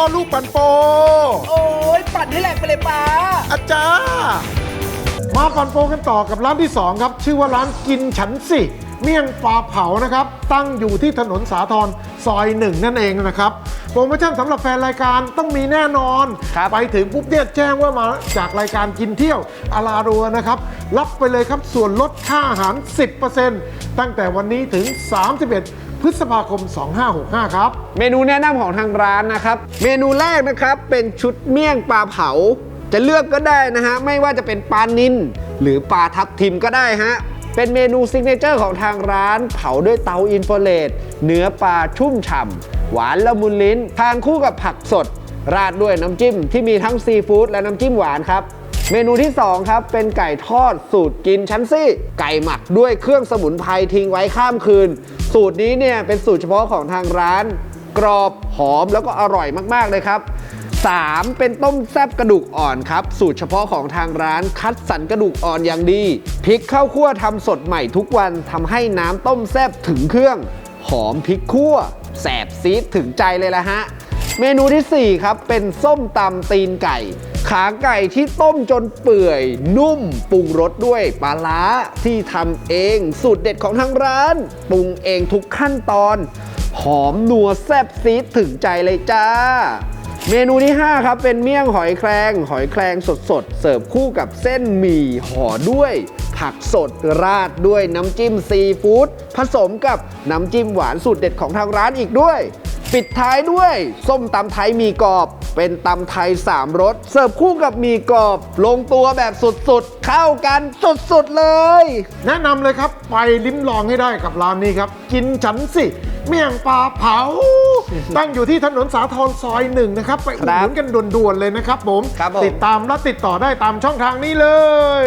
พ่อลูกปันโป โอ้ยปั่นให้แหลกไปเลยป้า อาจารย์มาปันโปกันต่อกับร้านที่ 2 ครับ ชื่อว่าร้านกินฉันสิ เมี่ยงปลาเผานะครับ ตั้งอยู่ที่ถนนสาทรซอยหนึ่งนั่นเองนะครับ โปรโมชั่นสำหรับแฟนรายการต้องมีแน่นอน ครับไปถึงปุ๊บเนี่ยแจ้งว่ามาจากรายการกินเที่ยวอารารัวนะครับ รับไปเลยครับส่วนลดค่าอาหาร 10%ตั้งแต่วันนี้ถึง 31 พฤษภาคม 2565 ครับ เมนูแนะนำของทางร้านนะครับ เมนูแรกนะครับเป็นชุดเมี่ยงปลาเผา จะเลือกก็ได้นะฮะ ไม่ว่าจะเป็นปลานิลหรือปลาทับทิมก็ได้ฮะ เป็นเมนูซิกเนเจอร์ของทางร้าน เผาด้วยเตาอินฟราเรดเนื้อปลาชุ่มฉ่ำหวานละมุนลิ้นทานคู่กับผักสด ราดด้วยน้ำจิ้มที่มีทั้งซีฟู้ดและน้ำจิ้มหวานครับ เมนูที่ 2 ครับ เป็นไก่ทอดสูตรกินชั้นซี่ ไก่หมักด้วยเครื่องสมุนไพรทิ้งไว้ข้ามคืน สูตรนี้เนี่ยเป็นสูตรเฉพาะของทางร้าน กรอบหอมแล้วก็อร่อยมากๆเลยครับ 3. เป็นต้มแซบกระดูกอ่อนครับ สูตรเฉพาะของทางร้านคัดสรรกระดูกอ่อนอย่างดีพริกข้าวคั่วทำสดใหม่ทุกวันทำให้น้ำต้มแซบถึงเครื่อง หอมพริกคั่วแสบซีดถึงใจเลยละฮะเมนูทีสี่4 ครับ เป็นส้มตำตีนไก่ ขาไก่ที่ต้มจนเปื่อย นุ่มปรุงรสด้วยปลาร้าที่ทำเองสูตรเด็ดของทางร้าน ปรุงเองทุกขั้นตอน หอมนัวแซ่บซีดถึงใจเลยจ้า เมนูที่ 5 ครับ เป็นเมี่ยงหอยแครงหอยแครงสดๆ เสิร์ฟคู่กับเส้นหมี่ห่อด้วย ผักสดราดด้วยน้ำจิ้มซีฟู้ดผสมกับน้ำจิ้มหวานสูตรเด็ดของทางร้านอีกด้วย ปิดท้ายด้วย ส้มตำไทยมีกรอบ เป็นตำไทยสามรสเสิร์ฟคู่กับหมีกรอบ ลงตัวแบบสุดๆ เข้ากันสุดๆเลย แนะนำเลยครับ ไปลิ้มลองให้ได้กับร้านนี้ครับ กินฉันสิ เมี่ยงปลาเผา ตั้งอยู่ที่ถนนสาทรซอยหนึ่งนะครับ ไปอุดหนุนกันด่วนๆเลยนะครับผม ครับผม ติดตามและติดต่อได้ตามช่องทางนี้เลย